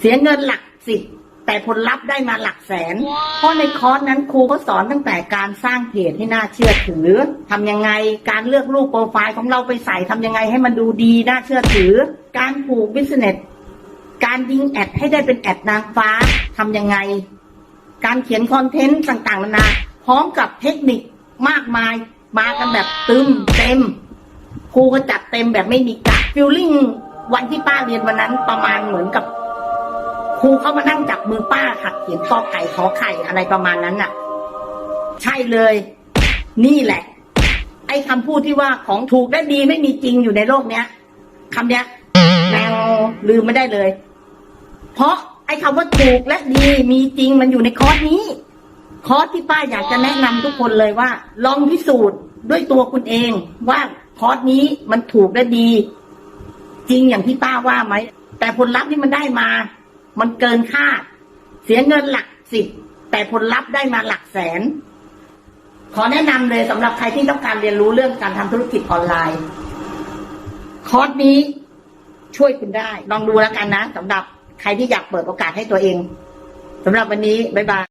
เสียเงินหลักสิบแต่ผลลัพธ์ได้มาหลักแสน เพราะในคอร์สนั้นครูเขาสอนตั้งแต่การสร้างเพจให้น่าเชื่อถือทำยังไงการเลือกรูปโปรไฟล์ของเราไปใส่ทำยังไงให้มันดูดีน่าเชื่อถือ การผูกบิสเนสการยิงแอดให้ได้เป็นแอดนางฟ้าทำยังไง การเขียนคอนเทนต์ต่างๆนานาพร้อมกับเทคนิคมากมาย มากันแบบตึมเต็มครูก็จัดเต็มแบบไม่มีกักฟิลลิ่งวันที่ป้าเรียนวันนั้นประมาณเหมือนกับ ครูเขามานั่งจับมือป้าหัดเขียนกอไก่ขอไข่อะไรประมาณนั้นน่ะ ใช่เลย นี่แหละ ไอ้คำพูดที่ว่าของถูกและดีไม่มีจริงอยู่ในโลกเนี้ยคำเนี้ยแนวลืมไม่ได้เลย เพราะไอ้คำว่าถูกและดีมีจริงมันอยู่ในคอร์สนี้ คอร์สที่ป้าอยากจะแนะนำทุกคนเลยว่า ลองพิสูจน์ด้วยตัวคุณเองว่าคอร์สนี้มันถูกและดี จริงอย่างที่ป้าว่าไหมแต่ผลลัพธ์ที่มันได้มา มันเกินคาด เสียเงินหลักสิบแต่ผลลัพธ์ได้มาหลักแสน ขอแนะนำเลยสำหรับใครที่ต้องการเรียนรู้เรื่องการทำธุรกิจออนไลน์ คอร์สนี้ช่วยคุณได้ ลองดูแล้วกันนะสำหรับใครที่อยากเปิดโอกาสให้ตัวเองสำหรับวันนี้ บ๊ายบาย